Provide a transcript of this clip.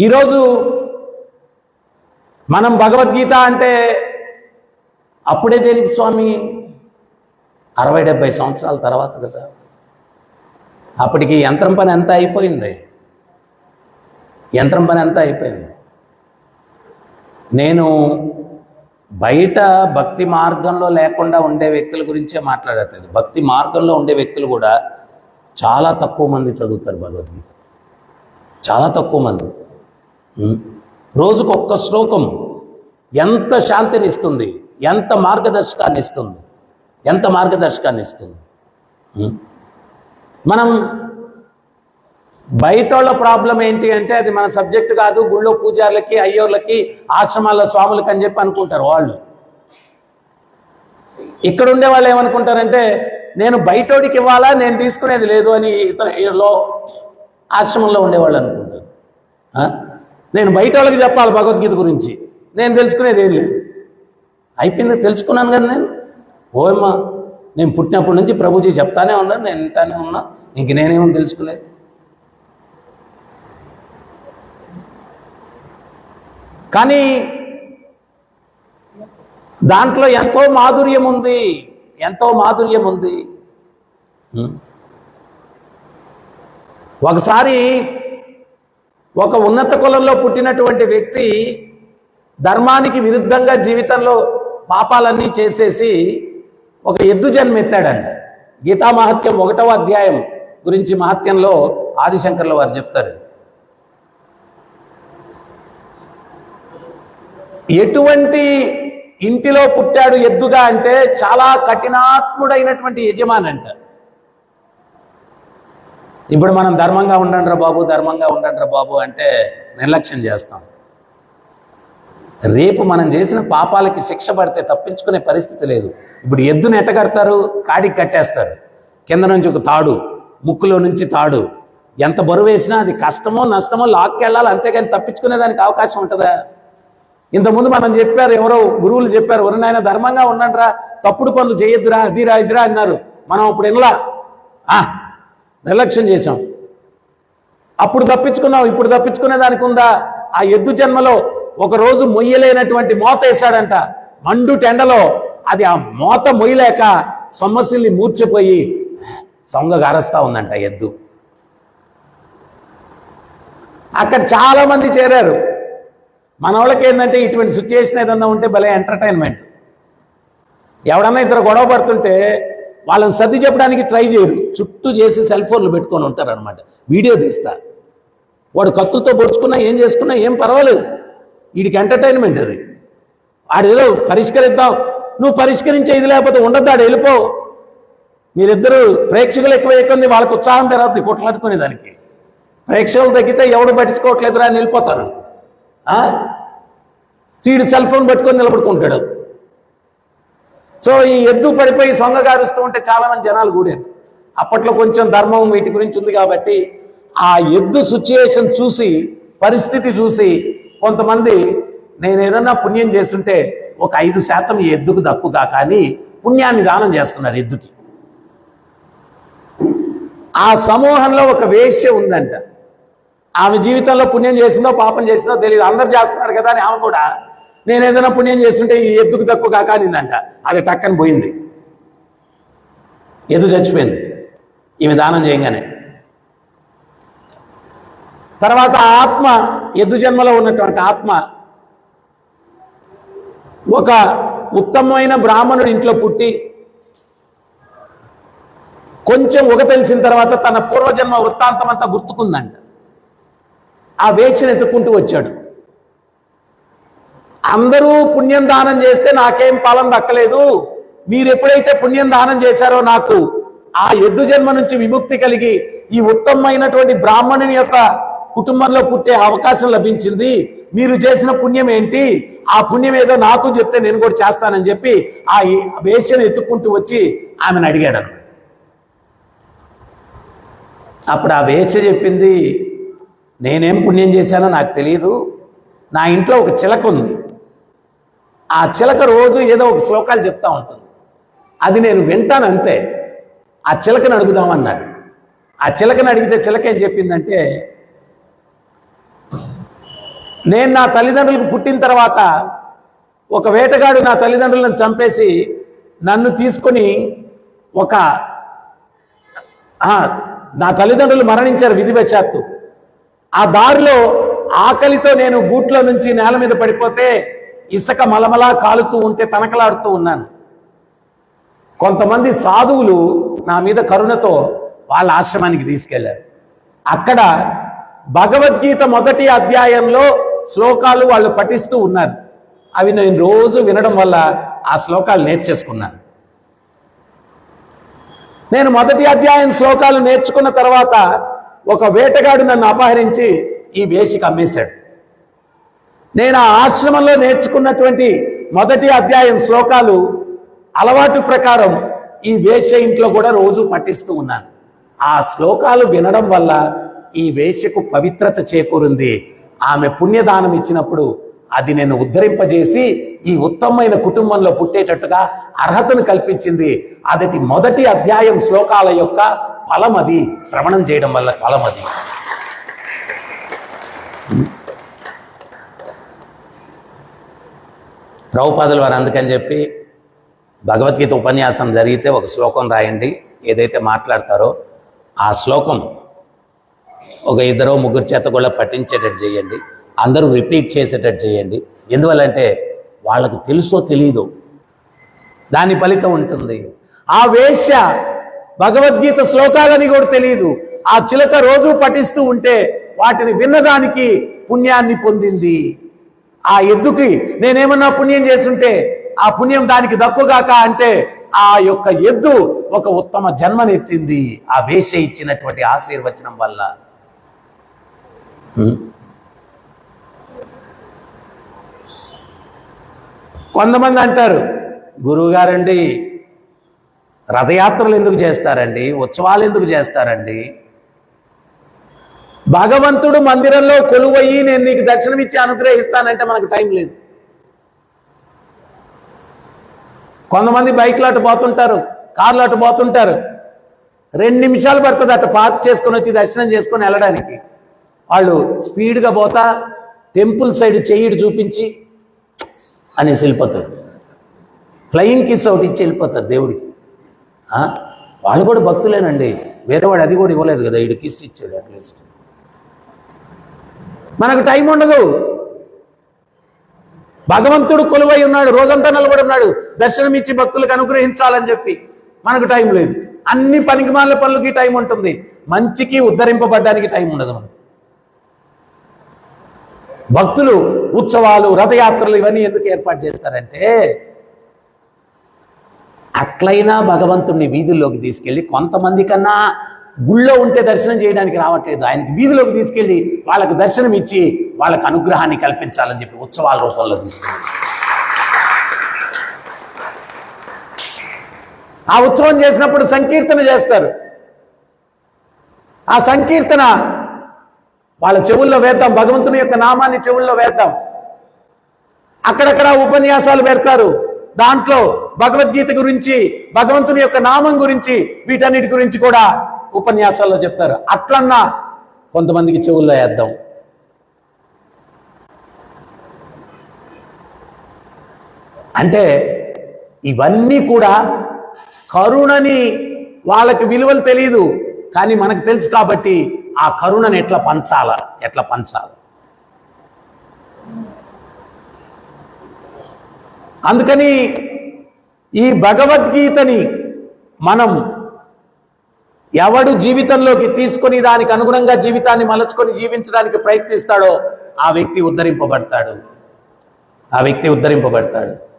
ఈరోజు మనం భగవద్గీత అంటే అప్పుడే దేనికి స్వామి. అరవై డెబ్బై సంవత్సరాల తర్వాత కదా. అప్పటికి యంత్రం పని ఎంత అయిపోయింది. యంత్రం పని ఎంత అయిపోయింది. నేను బయట భక్తి మార్గంలో లేకుండా ఉండే వ్యక్తుల గురించే మాట్లాడట్లేదు. భక్తి మార్గంలో ఉండే వ్యక్తులు కూడా చాలా తక్కువ మంది చదువుతారు భగవద్గీత. చాలా తక్కువ మంది. రోజుకొక్క శ్లోకం ఎంత శాంతిని ఇస్తుంది ఎంత మార్గదర్శకాన్ని ఇస్తుంది ఎంత మార్గదర్శకాన్ని ఇస్తుంది మనం బయట వాళ్ళ ప్రాబ్లం ఏంటి అంటే అది మన సబ్జెక్ట్ కాదు గుళ్ళో పూజార్లకి అయ్యోర్లకి ఆశ్రమాల స్వాములకి అని చెప్పి అనుకుంటారు వాళ్ళు. ఇక్కడ ఉండే వాళ్ళు ఏమనుకుంటారంటే నేను బయటోడికి ఇవ్వాలా నేను తీసుకునేది లేదు అని ఇతర ఆశ్రమంలో ఉండేవాళ్ళు అనుకుంటారు. నేను బయట వాళ్ళకి చెప్పాలి భగవద్గీత గురించి. నేను తెలుసుకునేది ఏం లేదు. అయిపోయింది తెలుసుకున్నాను కదా నేను. ఓయమ్మా నేను పుట్టినప్పటి నుంచి ప్రభుజీ చెప్తానే ఉన్నాను నేను ఇంతనే ఉన్నా ఇంక నేనేమో తెలుసుకునేది? కానీ దాంట్లో ఎంతో మాధుర్యం ఉంది ఎంతో మాధుర్యం ఉంది. ఒకసారి ఒక ఉన్నత కులంలో పుట్టినటువంటి వ్యక్తి ధర్మానికి విరుద్ధంగా జీవితంలో పాపాలన్నీ చేసేసి ఒక ఎద్దు జన్మెత్తాడంట. గీతా మహత్యం ఒకటవ అధ్యాయం గురించి మహత్యంలో ఆదిశంకర్ల వారు చెప్తారు. ఎటువంటి ఇంటిలో పుట్టాడు ఎద్దుగా అంటే చాలా కఠినాత్ముడైనటువంటి యజమాని అంటారు ఇప్పుడు మనం ధర్మంగా ఉండండిరా బాబు ధర్మంగా ఉండండిరా బాబు అంటే నిర్లక్ష్యం చేస్తాం. రేపు మనం చేసిన పాపాలకి శిక్ష పడితే తప్పించుకునే పరిస్థితి లేదు. ఇప్పుడు ఎద్దును ఎట్ట కడతారు? కాడికి కట్టేస్తారు. కింద నుంచి ఒక తాడు ముక్కులో నుంచి తాడు. ఎంత బరువు వేసినా అది కష్టమో నష్టమో లాక్కెళ్ళాలి అంతేగాని తప్పించుకునేదానికి అవకాశం ఉంటుందా? ఇంతకుముందు మనం చెప్పారు ఎవరో గురువులు చెప్పారు ఎవరినైనా ధర్మంగా ఉండండిరా తప్పుడు పనులు చేయొద్దురా అదిరా ఇదిరా అన్నారు. మనం ఇప్పుడు వినలా. ఆ, నిర్లక్ష్యం చేశాం. అప్పుడు తప్పించుకున్నాం ఇప్పుడు తప్పించుకునే దానికి ఉందా? ఆ ఎద్దు జన్మలో ఒకరోజు మొయ్యలేనటువంటి మోత వేశాడంట. మండు టెండలో అది ఆ మోత మొయ్యలేక సొమ్మసిల్ని మూర్చిపోయి సొంగగారస్తా ఉందంట ఆ ఎద్దు. అక్కడ చాలా మంది చేరారు. మన వాళ్ళకి ఏంటంటే ఇటువంటి సిచ్యుయేషన్ ఏదన్నా ఉంటే భలే ఎంటర్టైన్మెంట్ ఎవడన్నా ఇద్దరు గొడవ పడుతుంటే వాళ్ళని సర్ది చెప్పడానికి ట్రై చేయరు. చుట్టూ చేసి సెల్ ఫోన్లు పెట్టుకొని ఉంటారు అనమాట వీడియో తీస్తా. వాడు కత్తులతో పొడుచుకున్నా ఏం చేసుకున్నా ఏం పర్వాలేదు. వీడికి ఎంటర్టైన్మెంట్ అది. ఆడేదో పరిష్కరిద్దాం. నువ్వు పరిష్కరించే ఇది లేకపోతే ఉండద్దు ఆడు వెళ్ళిపో. మీరిద్దరు ప్రేక్షకులు ఎక్కువ ఎక్కువంది వాళ్ళకు ఉత్సాహం పెరగద్ది కొట్లాడుకునే దానికి. ప్రేక్షకులు తగ్గితే ఎవడు పట్టించుకోవట్లేదురా అని వెళ్ళిపోతారు. వీడు సెల్ ఫోన్ పట్టుకొని నిలబడుకుంటాడు. సో ఈ ఎద్దు పడిపోయి సొంగ గారుస్తూ ఉంటే చాలా మంది జనాలు కూడారు అప్పట్లో కొంచెం ధర్మం వీటి గురించి ఉంది కాబట్టి ఆ ఎద్దు సిచ్యుయేషన్ చూసి పరిస్థితి చూసి కొంతమంది నేను ఏదన్నా పుణ్యం చేస్తుంటే ఒక ఐదు శాతం ఈ ఎద్దుకు దక్కుగా కానీ పుణ్యాన్ని దానం చేస్తున్నారు ఎద్దుకి. ఆ సమూహంలో ఒక వేష్య ఉందంట. ఆమె జీవితంలో పుణ్యం చేసిందో పాపం చేసిందో తెలియదు. అందరు చేస్తున్నారు కదా అని ఆమె కూడా నేను ఏదైనా పుణ్యం చేస్తుంటే ఈ ఎద్దుకు తక్కువ కాకనిందంట అది టక్కని పోయింది. ఎద్దు చచ్చిపోయింది. ఈమె దానం చేయగానే. తర్వాత ఆత్మ ఎద్దు జన్మలో ఉన్నటువంటి ఆత్మ ఒక ఉత్తమమైన బ్రాహ్మణుడి ఇంట్లో పుట్టి కొంచెం ఒక తెలిసిన తర్వాత తన పూర్వజన్మ వృత్తాంతం అంతా గుర్తుకుందంట. ఆ వేక్షను ఎత్తుక్కుంటూ వచ్చాడు. అందరూ పుణ్యం దానం చేస్తే నాకేం ఫలం దక్కలేదు. మీరు ఎప్పుడైతే పుణ్యం దానం చేశారో నాకు ఆ ఎద్దు జన్మ నుంచి విముక్తి కలిగి ఈ ఉత్తమమైనటువంటి బ్రాహ్మణుని యొక్క కుటుంబంలో పుట్టే అవకాశం లభించింది. మీరు చేసిన పుణ్యం ఏంటి? ఆ పుణ్యం ఏదో నాకు చెప్తే నేను కూడా చేస్తానని చెప్పి ఆ వేష్యను ఎత్తుక్కుంటూ వచ్చి ఆమెను అడిగాడు అనమాట అప్పుడు ఆ వేష్య చెప్పింది నేనేం పుణ్యం చేశానో నాకు తెలియదు నా ఇంట్లో ఒక చిలక ఉంది. ఆ చిలక రోజు ఏదో ఒక శ్లోకాలు చెప్తా ఉంటుంది. అది నేను వింటాను అంతే. ఆ చిలకను అడుగుదామన్నాడు. ఆ చిలకని అడిగితే చిలక ఏం చెప్పిందంటే నేను నా తల్లిదండ్రులకు పుట్టిన తర్వాత ఒక వేటగాడు నా తల్లిదండ్రులను చంపేసి నన్ను తీసుకొని ఒక నా తల్లిదండ్రులు మరణించారు విధివశాత్తు. ఆ దారిలో ఆకలితో నేను గూట్లో నుంచి నేల మీద పడిపోతే ఇసుక మలమలా కాలుతూ ఉంటే తనకలాడుతూ ఉన్నాను. కొంతమంది సాధువులు నా మీద కరుణతో వాళ్ళ ఆశ్రమానికి తీసుకెళ్ళారు. అక్కడ భగవద్గీత మొదటి అధ్యాయంలో శ్లోకాలు వాళ్ళు పఠిస్తూ ఉన్నారు. అవి నేను రోజు వినడం వల్ల ఆ శ్లోకాలు నేర్చేసుకున్నాను. నేను మొదటి అధ్యాయం శ్లోకాలు నేర్చుకున్న తర్వాత ఒక వేటగాడు నన్ను అపహరించి ఈ వేషికి అమ్మేశాడు. నేను ఆ ఆశ్రమంలో నేర్చుకున్నటువంటి మొదటి అధ్యాయం శ్లోకాలు అలవాటు ప్రకారం ఈ వేశ్య ఇంట్లో కూడా రోజు పఠిస్తూ ఉన్నాను. ఆ శ్లోకాలు వినడం వల్ల ఈ వేశ్యకు పవిత్రత చేకూరింది. ఆమె పుణ్యదానం ఇచ్చినప్పుడు అది నేను ఉద్ధరింపజేసి ఈ ఉత్తమమైన కుటుంబంలో పుట్టేటట్టుగా అర్హతను కల్పించింది. అదటి మొదటి అధ్యాయం శ్లోకాల యొక్క ఫలం అది శ్రవణం చేయడం వల్ల ఫలం అది ద్రౌపదులు వారు అందుకని చెప్పి భగవద్గీత ఉపన్యాసం జరిగితే ఒక శ్లోకం రాయండి. ఏదైతే మాట్లాడతారో ఆ శ్లోకం ఒక ఇద్దరు ముగ్గురు చేత కూడా పఠించేటట్టు చేయండి. అందరూ రిపీట్ చేసేటట్టు చేయండి. ఎందువల్లంటే వాళ్ళకు తెలుసో తెలియదు దాని ఫలితం ఉంటుంది. ఆ వేశ్య భగవద్గీత శ్లోకాలని కూడా తెలియదు ఆ చిలక రోజు పఠిస్తూ ఉంటే వాటిని విన్నదానికి పుణ్యాన్ని పొందింది. ఆ ఎద్దుకి నేనేమన్నా పుణ్యం చేస్తుంటే ఆ పుణ్యం దానికి దక్కుగాక అంటే ఆ యొక్క ఎద్దు ఒక ఉత్తమ జన్మనెత్తింది. ఆ వేష ఇచ్చినటువంటి ఆశీర్వచనం వల్ల. కొంతమంది అంటారు గురువుగారండి రథయాత్రలు ఎందుకు చేస్తారండి? ఉత్సవాలు ఎందుకు చేస్తారండి? భగవంతుడు మందిరంలో కొలువయ్యి నేను నీకు దర్శనమిచ్చి అనుగ్రహిస్తానంటే మనకు టైం లేదు. కొంతమంది బైక్లు అటు పోతుంటారు కార్లు అటు పోతుంటారు. రెండు నిమిషాలు పడుతుంది అటు పార్క్ చేసుకొని వచ్చి దర్శనం చేసుకొని వెళ్ళడానికి. వాళ్ళు స్పీడ్గా పోతా టెంపుల్ సైడ్ చెయ్యిడు చూపించి అనేసి వెళ్ళిపోతారు. ఫ్లయింగ్ కిస్ ఒకటి ఇచ్చి వెళ్ళిపోతారు దేవుడికి. వాళ్ళు కూడా భక్తులేనండి. వేరేవాడు అది కూడా ఇవ్వలేదు కదా ఈడు కిస్ ఇచ్చాడు అట్లీస్ట్. మనకు టైం ఉండదు. భగవంతుడు కొలువై ఉన్నాడు రోజంతా నిలబడి ఉన్నాడు. దర్శనం ఇచ్చి భక్తులకు అనుగ్రహించాలని చెప్పి మనకు టైం లేదు. అన్ని పనికిమాల పనులకి టైం ఉంటుంది. మంచికి ఉద్ధరింపబడ్డానికి టైం ఉండదు మనకు. భక్తులు ఉత్సవాలు రథయాత్రలు ఇవన్నీ ఎందుకు ఏర్పాటు చేస్తారంటే అట్లయినా భగవంతుడిని వీధుల్లోకి తీసుకెళ్ళి కొంతమంది కన్నా గుళ్ళో ఉంటే దర్శనం చేయడానికి రావట్లేదు. ఆయనకి వీధిలోకి తీసుకెళ్ళి వాళ్ళకు దర్శనం ఇచ్చి వాళ్ళకు అనుగ్రహాన్ని కల్పించాలని చెప్పి ఉత్సవాల రూపంలో తీసుకెళ్ళి ఆ ఉత్సవం చేసినప్పుడు సంకీర్తన చేస్తారు. ఆ సంకీర్తన వాళ్ళ చెవుల్లో వేద్దాం. భగవంతుని యొక్క నామాన్ని చెవుల్లో వేద్దాం. అక్కడక్కడ ఉపన్యాసాలు పెడతారు. దాంట్లో భగవద్గీత గురించి భగవంతుని యొక్క నామం గురించి వీటన్నిటి గురించి కూడా ఉపన్యాసాల్లో చెప్తారు. అట్లన్నా కొంతమందికి చెవుల్లో వేద్దాం. అంటే ఇవన్నీ కూడా కరుణని వాళ్ళకి విలువలు తెలియదు కానీ మనకు తెలుసు కాబట్టి ఆ కరుణని ఎట్లా పంచాల ఎట్లా పంచాల? అందుకని ఈ భగవద్గీతని మనం ఎవడు జీవితంలోకి తీసుకొని దానికి అనుగుణంగా జీవితాన్ని మలచుకొని జీవించడానికి ప్రయత్నిస్తాడో ఆ వ్యక్తి ఉద్ధరింపబడతాడు. ఆ వ్యక్తి ఉద్ధరింపబడతాడు.